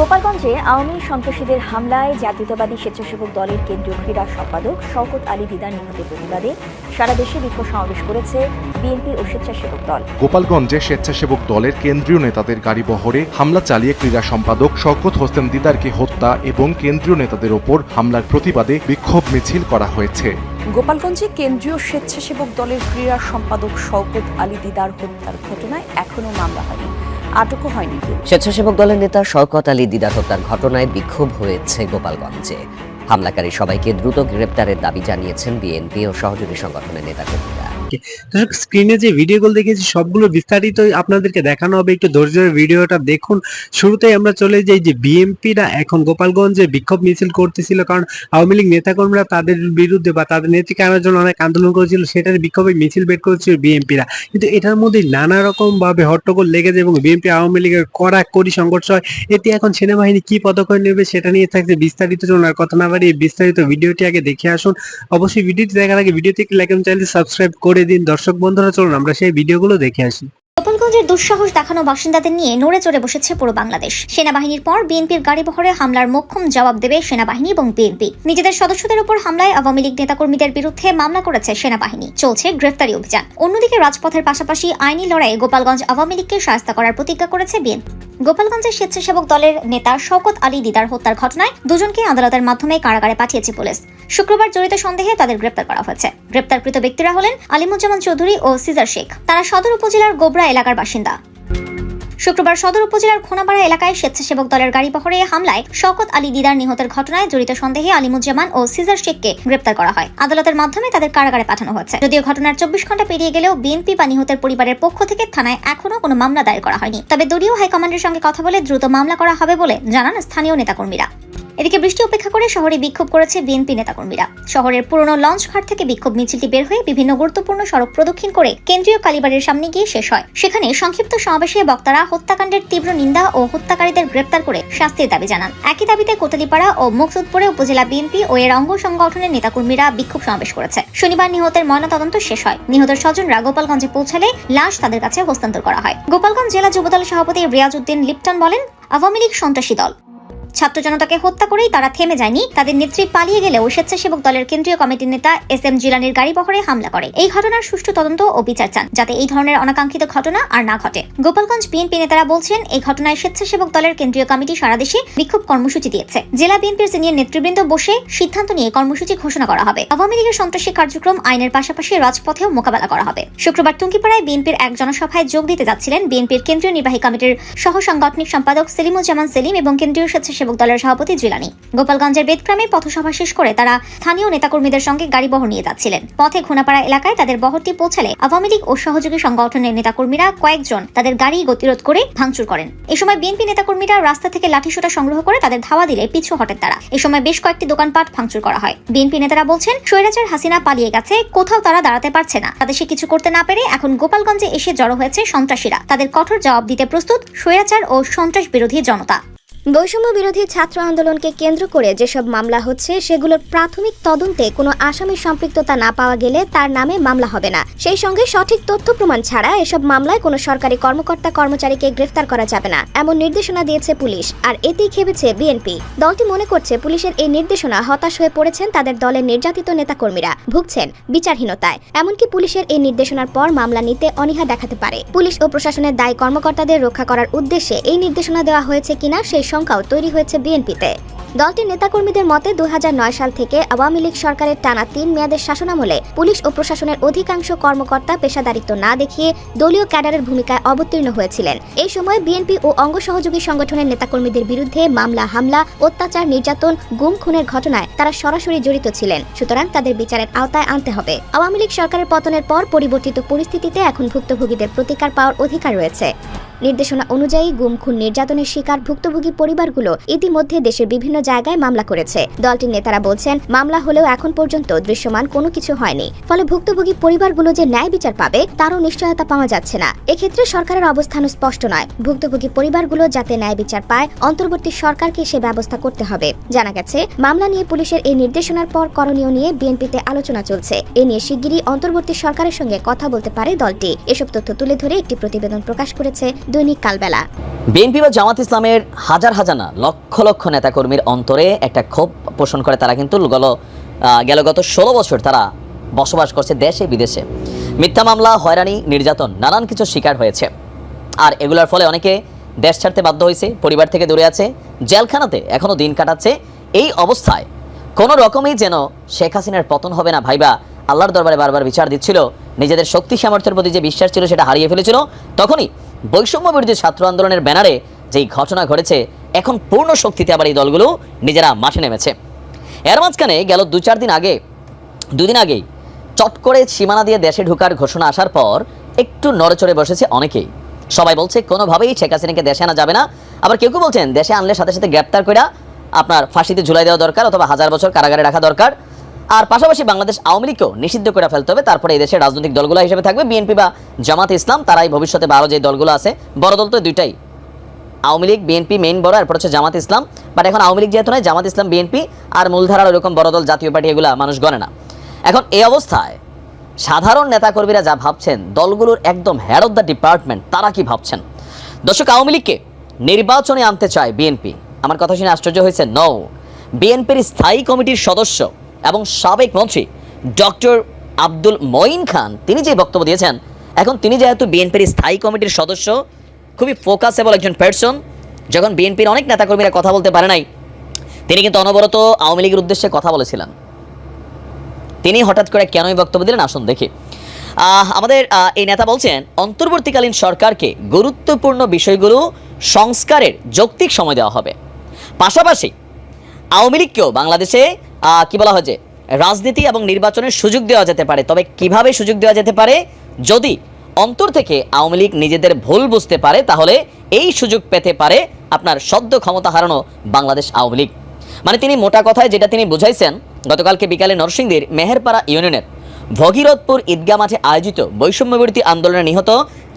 গোপালগঞ্জে আওয়ামী সন্ত্রাসীদের হামলায় জাতীয়তাবাদী স্বেচ্ছাসেবক দলের কেন্দ্রীয় ক্রীড়া সম্পাদক শওকত আলী দিদার নিহতের প্রতিবাদে সারা দেশে বিক্ষোভ সমাবেশ করেছে বিএনপি ও স্বেচ্ছাসেবক দল। গোপালগঞ্জে স্বেচ্ছাসেবক দলের কেন্দ্রীয় নেতাদের গাড়ি বহরে হামলা চালিয়ে ক্রীড়া সম্পাদক শওকত হোসেন দিদারকে হত্যা এবং কেন্দ্রীয় নেতাদের ওপর হামলার প্রতিবাদে বিক্ষোভ মিছিল করা হয়েছে। গোপালগঞ্জে কেন্দ্রীয় স্বেচ্ছাসেবক দলের ক্রীড়া সম্পাদক শওকত আলী দিদার হত্যার ঘটনায় এখনও মামলা হয়নি। আটকও হয়নি স্বেচ্ছাসেবক দলের নেতা শওকত আলী দিদার হত্যার ঘটনায় বিক্ষোভ হয়েছে গোপালগঞ্জে। হামলাকারী সবাইকে দ্রুত গ্রেপ্তারের দাবি জানিয়েছেন বিএনপি ও সহযোগী সংগঠনের নেতাকর্মীরা। দর্শক স্ক্রিনে যে ভিডিওগুলো দেখেছি সবগুলো বিস্তারিত আপনাদেরকে দেখানো হবে। একটু ধৈর্য ধরে ভিডিওটা দেখুন। শুরুতেই আমরা চলে যাই যে বিএমপিরা এখন গোপালগঞ্জে বিক্ষোভ মিছিল করতেছিল। কারণ আওয়ামী লীগ নেতাকর্মীরা তাদের বিরুদ্ধে বা তাদের নেত্রীকে আনার জন্য অনেক আন্দোলন করেছিল। সেটার বিক্ষোভে মিছিল বের করেছিল বিএমপিরা কিন্তু এটার মধ্যে নানা রকম ভাবে হট্টগোল লেগে যায় এবং বিএনপি আওয়ামী লীগের কড়া কড়ি সংঘর্ষ হয়। এতে এখন সেনাবাহিনী কি পদক্ষেপ নেবে সেটা নিয়ে থাকছে বিস্তারিত চলুন আর কথা না বাড়িয়ে বিস্তারিত ভিডিওটি আগে দেখে আসুন। অবশ্যই ভিডিওটি দেখার আগে ভিডিওটি লাইক এবং চ্যানেলটি সাবস্ক্রাইব করে দিন দর্শক বন্ধুরা চলুন আমরা সেই ভিডিওগুলো দেখে আসি। গোপালগঞ্জের দুঃসাহস দেখানো বাসিন্দাদের নিয়ে নড়ে চড়ে বসেছে পুরো বাংলাদেশ। সেনাবাহিনীর পর বিএনপির গাড়ি বহরে হামলার মোক্ষম জবাব দেবে সেনাবাহিনী এবং বিএনপি। নিজেদের সদস্যদের উপর হামলায় আওয়ামী লীগ নেতাকর্মীদের বিরুদ্ধে মামলা করেছে সেনাবাহিনী। চলছে গ্রেফতারি অভিযান। অন্যদিকে রাজপথের পাশাপাশি আইনি লড়াইয়ে গোপালগঞ্জ আওয়ামী লীগকে সহায়তা করার প্রতিজ্ঞা করেছে বিএনপি। গোপালগঞ্জের স্বেচ্ছাসেবক দলের নেতা শওকত আলী দিদার হত্যার ঘটনায় দুজনকে আদালতের মাধ্যমে কারাগারে পাঠিয়েছে পুলিশ। শুক্রবার জড়িত সন্দেহে তাদের গ্রেপ্তার করা হয়েছে। গ্রেপ্তারকৃত ব্যক্তিরা হলেন আলিমুজ্জামান চৌধুরী ও সিজার শেখ। তারা সদর উপজেলার গোবরা এলাকার বাসিন্দা। শুক্রবার সদর উপজেলার খোনাপাড়া এলাকায় স্বেচ্ছাসেবক দলের গাড়ি বহরে হামলায় শকত আলী দিদার নিহতের ঘটনায় জড়িত সন্দেহে আলিমুজ্জামান ও সিজার শেখকে গ্রেপ্তার করা হয়। আদালতের মাধ্যমে তাদের কারাগারে পাঠানো হয়েছে যদিও ঘটনার চব্বিশ ঘণ্টা পেরিয়ে গেলেও বিএনপি বা নিহতের পরিবারের পক্ষ থেকে থানায় এখনও কোনো মামলা দায়ের করা হয়নি। তবে দলীয় হাইকমান্ডের সঙ্গে কথা বলে দ্রুত মামলা করা হবে বলে জানান স্থানীয় নেতাকর্মীরা। এদিকে বৃষ্টি উপেক্ষা করে শহরে বিক্ষোভ করেছে বিএনপি নেতাকর্মীরা। শহরের পুরনো লঞ্চ ঘাট থেকে বিক্ষোভ মিছিলটি বের হয়ে বিভিন্ন গুরুত্বপূর্ণ সড়ক প্রদক্ষিণ করে কেন্দ্রীয় কালীবাড়ির সামনে গিয়ে শেষ হয়। সেখানে সংক্ষিপ্ত সমাবেশে বক্তারা হত্যাকাণ্ডের তীব্র নিন্দা ও হত্যাকারীদের গ্রেপ্তার করে শাস্তির দাবি জানান। একই দাবিতে কোতালিপাড়া ও মুকসুদপুরে উপজেলা বিএনপি ও এর অঙ্গ সংগঠনের নেতাকর্মীরা বিক্ষোভ সমাবেশ করেছে। শনিবার নিহতের ময়নাতদন্ত শেষ হয়। নিহতের স্বজনরা গোপালগঞ্জে পৌঁছালে লাশ তাদের কাছে হস্তান্তর করা হয়। গোপালগঞ্জ জেলা যুবদল সভাপতি রিয়াজ উদ্দিন লিপ্টন বলেন, আওয়ামী লীগ সন্ত্রাসী দল। ছাত্র জনতাকে হত্যা করেই তারা থেমে যায়নি। তাদের নেত্রী পালিয়ে গেলেও স্বেচ্ছাসেবক দলের কেন্দ্রীয় কমিটির নেতা এস এম জিলানির গাড়ি বহরে হামলা করে। এই ঘটনার সুষ্ঠু তদন্ত ও বিচার চান, যাতে এই ধরনের অনাকাঙ্ক্ষিত ঘটনা আর না ঘটে। গোপালগঞ্জ বিএনপি নেতারা বলছেন, এই ঘটনায় স্বেচ্ছাসেবক দলের কেন্দ্রীয় কমিটি সারা দেশে বিক্ষোভ কর্মসূচি দিয়েছে। জেলা বিএনপির সিনিয়র নেতৃবৃন্দ বসে সিদ্ধান্ত নিয়ে কর্মসূচি ঘোষণা করা হবে। আওয়ামী লীগের সন্ত্রাসী কার্যক্রম আইনের পাশাপাশি রাজপথেও মোকাবেলা করা হবে। শুক্রবার টুঙ্গিপাড়ায় বিএনপির এক জনসভায় যোগ দিতে যাচ্ছিলেন বিএনপির কেন্দ্রীয় নির্বাহী কমিটির সহ সাংগঠনিক সম্পাদক সেলিমুজ্জামান সেলিম এবং কেন্দ্রীয় স্বেচ্ছাসেবক দলের সভাপতি জিলানি। গোপালগঞ্জের বেদগ্রামে পথসভা শেষ করে তারা স্থানীয় নেতাকর্মীদের সঙ্গে গাড়ি বহর নিয়ে যাচ্ছিলেন। পথে ঘোনাপাড়া এলাকায় তাদের বহরটি পৌঁছালে আওয়ামী লীগ ও সহযোগী সংগঠনের নেতাকর্মীরা কয়েকজন তাদের গাড়ি গতিরোধ করে ভাঙচুর করেন। এ সময় বিএনপি নেতাকর্মীরা রাস্তা থেকে লাঠিসোটা সংগ্রহ করে তাদের ধাওয়া দিলে পিছু হটেন তারা। এ সময় বেশ কয়েকটি দোকানপাট ভাঙচুর করা হয়। বিএনপি নেতারা বলছেন, স্বৈরাচার হাসিনা পালিয়ে গেছে, কোথাও তারা দাঁড়াতে পারছে না। তাদের সে কিছু করতে না পেরে এখন গোপালগঞ্জে এসে জড়ো হয়েছে সন্ত্রাসীরা। তাদের কঠোর জবাব দিতে প্রস্তুত স্বৈরাচার ও সন্ত্রাস বিরোধী জনতা। বৈষম্য বিরোধী ছাত্র আন্দোলনকে কেন্দ্র করে যেসব মামলা হচ্ছে, সেগুলোর প্রাথমিক তদন্তে কোনো আসামির সম্পৃক্ততা না পাওয়া গেলে তার নামে মামলা হবে না। সেই সঙ্গে সঠিক তথ্য প্রমাণ ছাড়া এসব মামলায় কোনো সরকারি কর্মকর্তা কর্মচারীকে গ্রেফতার করা যাবে না, এমন নির্দেশনা দিয়েছে পুলিশ, আর এতেই খেপেছে বিএনপি। দলটি মনে করছে পুলিশের এই নির্দেশনা হতাশ হয়ে পড়েছেন তাদের দলের নির্যাতিত নেতাকর্মীরা, ভুগছেন বিচারহীনতায়, এমনকি পুলিশের এই নির্দেশনার পর মামলা নিতে অনীহা দেখাতে পারে। পুলিশ ও প্রশাসনের দায়ী কর্মকর্তাদের রক্ষা করার উদ্দেশ্যে এই নির্দেশনা দেওয়া হয়েছে কিনা, সেই শঙ্কাও তৈরি হয়েছে বিএনপিতে। দলটির নেতাকর্মীদের মতে দু হাজার নয় সাল থেকে আওয়ামী লীগ সরকারের টানা তিন মেয়াদের শাসনামলে পুলিশ ও প্রশাসনের অধিকাংশ কর্মকর্তা পেশাদারিত্ব না দেখিয়ে দলীয় ক্যাডারের ভূমিকায় অবতীর্ণ হয়েছিলেন। এই সময় বিএনপি ও অঙ্গ সহযোগী সংগঠনের নেতাকর্মীদের বিরুদ্ধে মামলা, হামলা, অত্যাচার, নির্যাতন, গুম, খুনের ঘটনায় তারা সরাসরি জড়িত ছিলেন। সুতরাং তাদের বিচারের আওতায় আনতে হবে। আওয়ামী লীগ সরকারের পতনের পর পরিবর্তিত পরিস্থিতিতে এখন ভুক্তভোগীদের প্রতিকার পাওয়ার অধিকার রয়েছে। নির্দেশনা অনুযায়ী গুম খুন নির্যাতনের শিকার ভুক্তভোগী পরিবারগুলো ইতিমধ্যে দেশের বিভিন্ন জায়গায় মামলা করেছে। দলটির নেতারা বলছেন, মামলা হলেও এখন পর্যন্ত দৃশ্যমান কোনো কিছু হয়নি। ফলে ভুক্তভোগী পরিবারগুলো যে ন্যায় বিচার পাবে, তারও নিশ্চয়তা পাওয়া যাচ্ছে না। এক্ষেত্রে সরকারের অবস্থানও স্পষ্ট নয়। ভুক্তভোগী পরিবারগুলো যাতে ন্যায় বিচার পায়, অন্তর্বর্তী সরকারকে সে ব্যবস্থা করতে হবে। জানা গেছে, মামলা নিয়ে পুলিশের এই নির্দেশনার পর করণীয় নিয়ে বিএনপিতে আলোচনা চলছে। এ নিয়ে শিগগিরই অন্তর্বর্তী সরকারের সঙ্গে কথা বলতে পারে দলটি। এসব তথ্য তুলে ধরে একটি প্রতিবেদন প্রকাশ করেছে দৈনিক কালবেলা। বিএনপি বা জামাত ইসলামের হাজার হাজার না, লক্ষ লক্ষ নেতাকর্মীর অন্তরে একটা ক্ষোভ পোষণ করে তারা কিন্তু গেল গেল গত ষোলো বছর তারা বসবাস করছে দেশে বিদেশে। মিথ্যা মামলা, হয়রানি, নির্যাতন, নানান কিছু শিকার হয়েছে। আর এগুলোর ফলে অনেকে দেশ ছাড়তে বাধ্য হয়েছে, পরিবার থেকে দূরে আছে, জেলখানাতে এখনও দিন কাটাচ্ছে। এই অবস্থায় কোনো রকমেই যেন শেখ হাসিনার পতন হবে না ভাইবা, আল্লাহর দরবারে বারবার বিচার দিচ্ছিল। নিজেদের শক্তি সামর্থ্যের প্রতি যে বিশ্বাস ছিল সেটা হারিয়ে ফেলেছিল। তখনই বৈষম্য বিরোধী ছাত্র আন্দোলনের ব্যানারে যেই ঘটনা ঘটেছে, এখন পূর্ণ শক্তিতে আবার এই দলগুলো নিজেরা মাঠে নেমেছে। এর মাঝখানে গেল দু চার দিন আগে, দুদিন আগেই চট করে সীমানা দিয়ে দেশে ঢোকার ঘোষণা আসার পর একটু নড়েচড়ে বসেছে অনেকেই। সবাই বলছে, কোনোভাবেই শেখ হাসিনাকে দেশে আনা যাবে না। আবার কেউ কেউ বলছেন, দেশে আনলে সাথে সাথে গ্রেপ্তার করে আপনার ফাঁসিতে ঝুলাই দেওয়া দরকার অথবা হাজার বছর কারাগারে রাখা দরকার। আর পাশাপাশি বাংলাদেশ আওয়ামী লীগকেও নিষিদ্ধ করে ফেলতে হবে। তারপরে এই দেশের রাজনৈতিক দলগুলো হিসেবে থাকবে। বিএনপি বা জামাত ইসলাম, তারাই ভবিষ্যতে বা আরও যে দলগুলো আছে, বড় দল তো দুইটাই। আওয়ামী লীগ, বিএনপি মেইন বড়, এরপর হচ্ছে জামাত ইসলাম। বাট এখন আওয়ামী লীগ যেহেতু নয় জামাত ইসলাম, বিএনপি আর মূলধারার ওরকম বড় দল, জাতীয় পার্টি এগুলা মানুষ গণে না। এখন এই অবস্থায় সাধারণ নেতাকর্মীরা যা ভাবছেন, দলগুলোর একদম হেড অফ দ্য ডিপার্টমেন্ট তারা কি ভাবছেন? দর্শক, আওয়ামী লীগকে নির্বাচনে আনতে চায় বিএনপি। আমার কথা শুনে আশ্চর্য হয়েছে নও বিএনপির স্থায়ী কমিটির সদস্য এবং সাবেক মন্ত্রী ডক্টর আব্দুল মঈন খান, তিনি যে বক্তব্য দিয়েছেন, এখন তিনি যেহেতু বিএনপির স্থায়ী কমিটির সদস্য, খুবই ফোকাসেবল একজন পার্সন যখন বিএনপির অনেক নেতাকর্মীরা কথা বলতে পারে নাই, তিনি কিন্তু অনবরত আওয়ামী লীগের উদ্দেশ্যে কথা বলেছিলেন। তিনি হঠাৎ করে কেনই বক্তব্য দিলেন? আসুন দেখি। আমাদের এই নেতা বলছেন, অন্তর্বর্তীকালীন সরকারকে গুরুত্বপূর্ণ বিষয়গুলো সংস্কারের যৌক্তিক সময় দেওয়া হবে। পাশাপাশি আওয়ামী লীগকেও বাংলাদেশে কি বলা হয়েছে রাজনীতি এবং নির্বাচনের সুযোগ দেওয়া যেতে পারে। তবে কীভাবে সুযোগ দেওয়া যেতে পারে? যদি অন্তর থেকে আওয়ামী লীগ নিজেদের ভুল বুঝতে পারে, তাহলে এই সুযোগ পেতে পারে আপনার সদ্য ক্ষমতা হারানো বাংলাদেশ আওয়ামী লীগ। মানে তিনি মোটা কথায় যেটা তিনি বুঝাইছেন, গতকালকে বিকালে নরসিংদীর মেহেরপাড়া ইউনিয়নের ভগীরথপুর ঈদগাহ মাঠে আয়োজিত বৈষম্য বিরোধী আন্দোলনে নিহত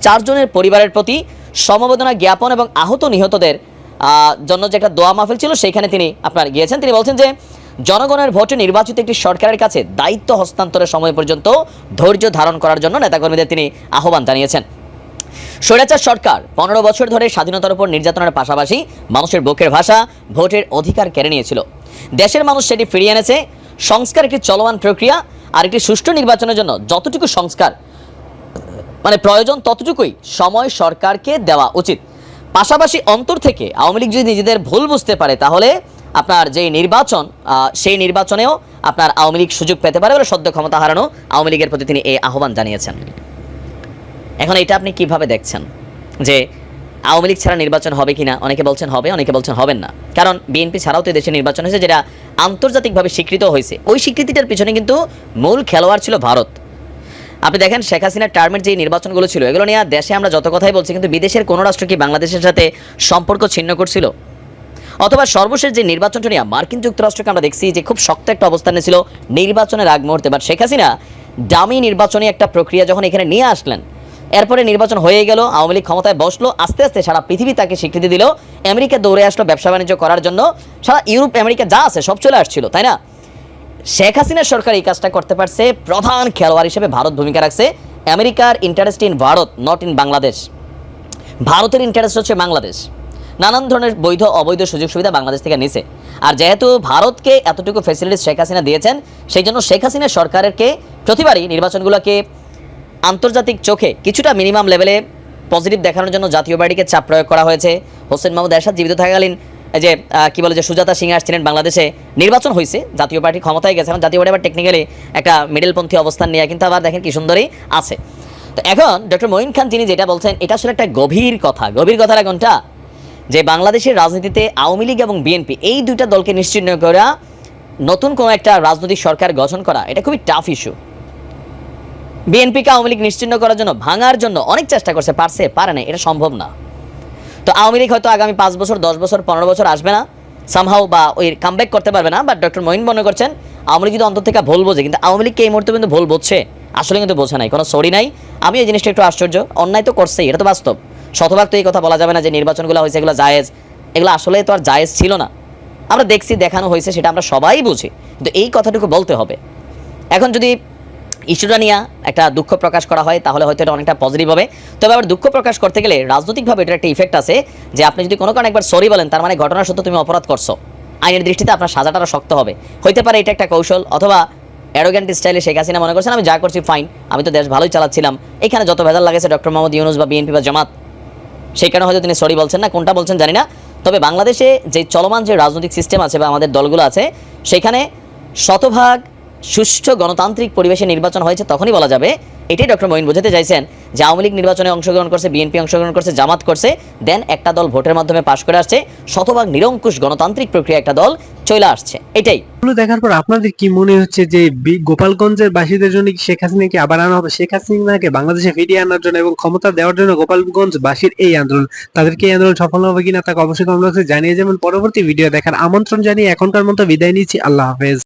চারজনের পরিবারের প্রতি সমবেদনা জ্ঞাপন এবং আহত নিহতদের জন্য যে একটা দোয়া মাহফিল ছিল, সেইখানে তিনি আপনার গিয়েছেন। তিনি বলছেন যে, জনগণের ভোটে নির্বাচিত একটি সরকারের কাছে দায়িত্ব হস্তান্তরের সময় পর্যন্ত ধৈর্য ধারণ করার জন্য নেতাকর্মীদের তিনি আহ্বান জানিয়েছেন। স্বৈরাচার সরকার পনেরো বছর ধরে স্বাধীনতার উপর নির্যাতনের পাশাপাশি মানুষের বুকের ভাষা ভোটের অধিকার কেড়ে নিয়েছিল। দেশের মানুষ সেটি ফিরিয়ে এনেছে। সংস্কার একটি চলমান প্রক্রিয়া আর একটি সুষ্ঠু নির্বাচনের জন্য যতটুকু সংস্কার মানে প্রয়োজন ততটুকুই সময় সরকারকে দেওয়া উচিত। পাশাপাশি অন্তর থেকে আওয়ামী লীগ যদি নিজেদের ভুল বুঝতে পারে, তাহলে আপনার যে নির্বাচন সেই নির্বাচনেও আপনার আওয়ামী লীগ সুযোগ পেতে পারে বলে সদ্য ক্ষমতা হারানো আওয়ামী লীগের প্রতি তিনি এই আহ্বান জানিয়েছেন। এখন এটা আপনি কীভাবে দেখছেন? যে আওয়ামী লীগ ছাড়া নির্বাচন হবে কিনা? অনেকে বলছেন হবে, অনেকে বলছেন হবেন না। কারণ বিএনপি ছাড়াও তো দেশে নির্বাচন হয়েছে, যেটা আন্তর্জাতিকভাবে স্বীকৃত হয়েছে। ওই স্বীকৃতিটার পিছনে কিন্তু মূল খেলোয়াড় ছিল ভারত। আপনি দেখেন শেখ হাসিনার টার্মের যে নির্বাচনগুলো ছিল, এগুলো নিয়ে দেশে আমরা যত কথাই বলছি, কিন্তু বিদেশের কোনো রাষ্ট্র কি বাংলাদেশের সাথে সম্পর্ক ছিন্ন করছিল? অথবা সর্বশেষ যে নির্বাচনটা নিয়ে মার্কিন যুক্তরাষ্ট্রকে আমরা দেখছি যে খুব শক্ত একটা অবস্থানে ছিল নির্বাচনের আগ মুহূর্তে। বাট শেখ হাসিনা দামি নির্বাচনী একটা প্রক্রিয়া যখন এখানে নিয়ে আসলেন, এরপরে নির্বাচন হয়ে গেল, আওয়ামী লীগ ক্ষমতায় বসল, আস্তে আস্তে সারা পৃথিবী তাকে স্বীকৃতি দিল, আমেরিকা দৌড়ে আসলো ব্যবসা বাণিজ্য করার জন্য, সারা ইউরোপ, আমেরিকা যা আছে সব চলে আসছিল, তাই না? শেখ হাসিনা সরকার এই কাজটা করতে পারছে প্রধান খেলোয়াড় হিসেবে ভারত ভূমিকা রাখছে আমেরিকার interest in Bharat not in Bangladesh. ভারতের ইন্টারেস্ট হচ্ছে বাংলাদেশ। নানান ধরনের বৈধ, অবৈধ সুযোগ সুবিধা বাংলাদেশ থেকে নিছে। আর যেহেতু ভারতকে এতটুকু ফেসিলিটিস শেখ হাসিনা দিয়েছেন, সেই জন্য শেখ হাসিনা সরকারকে প্রতিবারই নির্বাচনগুলোকে আন্তর্জাতিক চোখে কিছুটা মিনিমাম লেভেলে পজিটিভ দেখানোর জন্য জাতীয় পার্টিকে চাপ প্রয়োগ করা হয়েছে। হোসেন মাহমুদ এরশাদ জীবিত থাকাকালীন যে কি বলে যে সুজাতা সিং আসছিলেন বাংলাদেশে, নির্বাচন হয়েছে, জাতীয় পার্টি ক্ষমতায় গেছে, এখন জাতীয় পার্টি আবার টেকনিক্যালি একটা মিডলপন্থী অবস্থান নিয়ে কিন্তু আবার দেখেন কি সুন্দরই আছে। তো এখন ডক্টর মঈন খান তিনি যেটা বলছেন, এটা আসলে একটা গভীর কথা। গভীর কথাটা কোনটা? যে বাংলাদেশের রাজনীতিতে আওয়ামী লীগ এবং বিএনপি এই দুইটা দলকে নিশ্চিহ্ন করা, নতুন কোনো একটা রাজনৈতিক সরকার গঠন করা, এটা খুবই টাফ ইস্যু বিএনপিকে আওয়ামী লীগ নিশ্চিহ্ন করার জন্য, ভাঙার জন্য অনেক চেষ্টা করছে, পারছে, পারে না এটা সম্ভব না। তো আওয়ামী লীগ হয়তো আগামী পাঁচ বছর, দশ বছর, পনেরো বছর আসবে না। সামহাও বা ওই কামব্যাক করতে পারবে না বাট ডক্টর মহিন মনে করছেন, আওয়ামী লীগ যদি অন্তর থেকে ভুল বোঝে, কিন্তু আওয়ামী লীগকে এই মুহূর্তে কিন্তু ভুল বুঝছে? আসলে কিন্তু বোঝে নাই, কোনো সরি নাই। আমি এই জিনিসটা একটু আশ্চর্য, অন্যায় তো করছেই, এটা তো বাস্তব। শতভাগ তো এই কথা বলা যাবে না যে নির্বাচনগুলো হয়েছে, এগুলো জায়েজ। এগুলো আসলে তো আর জায়েজ ছিল না। আমরা দেখছি, দেখানো হয়েছে, সেটা আমরা সবাই বুঝি। কিন্তু এই কথাটুকু বলতে হবে। এখন যদি ইস্যুটা নিয়ে একটা দুঃখ প্রকাশ করা হয়, তাহলে হয়তো এটা অনেকটা পজিটিভ হবে। তবে আবার দুঃখ প্রকাশ করতে গেলে রাজনৈতিকভাবে এটার একটা ইফেক্ট আছে যে আপনি যদি কোনো কারণে একবার সরি বলেন, তার মানে ঘটনা সত্য তুমি অপরাধ করছ। আইনের দৃষ্টিতে আপনার সাজাটা আরও শক্ত হবে। হইতে পারে এটা একটা কৌশল, অথবা অ্যারোগ্যান্ট স্টাইলে শেখ হাসিনা মনে করছেন, আমি যা করছি ফাইন আমি তো দেশ ভালোই চালাচ্ছিলাম। এখানে যত ভেজাল লাগেছে ডক্টর মোহাম্মদ ইউনুস বা বিএনপি বা জামাত, সেই কারণে হয়তো তিনি সরি বলছেন না, কোনটা বলছেন জানি না। তবে বাংলাদেশে যে চলমান যে রাজনৈতিক সিস্টেম আছে বা আমাদের দলগুলো আছে, সেখানে শতভাগ সুষ্ঠু গণতান্ত্রিক পরিবেশে নির্বাচন হয়েছে তখনই বলা যাবে। এটাই ডক্টর মঈন বোঝাতে চাইছেন। যে আওয়ামী লীগ নির্বাচনে অংশগ্রহণ করছে, বিএনপি অংশগ্রহণ করছে, জামাত করছে, দেন একটা দল ভোটের মাধ্যমে পাশ করে আসছে, শতভাগ নিরঙ্কুশ গণতান্ত্রিক প্রক্রিয়া একটা দল চলে আসছে। এটাই। দেখার পর আপনাদের কি মনে হচ্ছে যে গোপালগঞ্জের বাসীদের জন্য কি শেখ হাসিনাকে আবার আনা হবে? শেখ হাসিনাকে বাংলাদেশে ফিরিয়ে আনার জন্য এবং ক্ষমতা দেওয়ার জন্য গোপালগঞ্জ বাসীর এই আন্দোলন তাদেরকে এই আন্দোলন সফল হবে কিনা তাকে অবশ্যই কমেন্ট জানিয়ে যেমন পরবর্তী ভিডিও দেখার আমন্ত্রণ জানিয়ে এখনকার মতো বিদায় নিচ্ছি। আল্লাহ হাফেজ।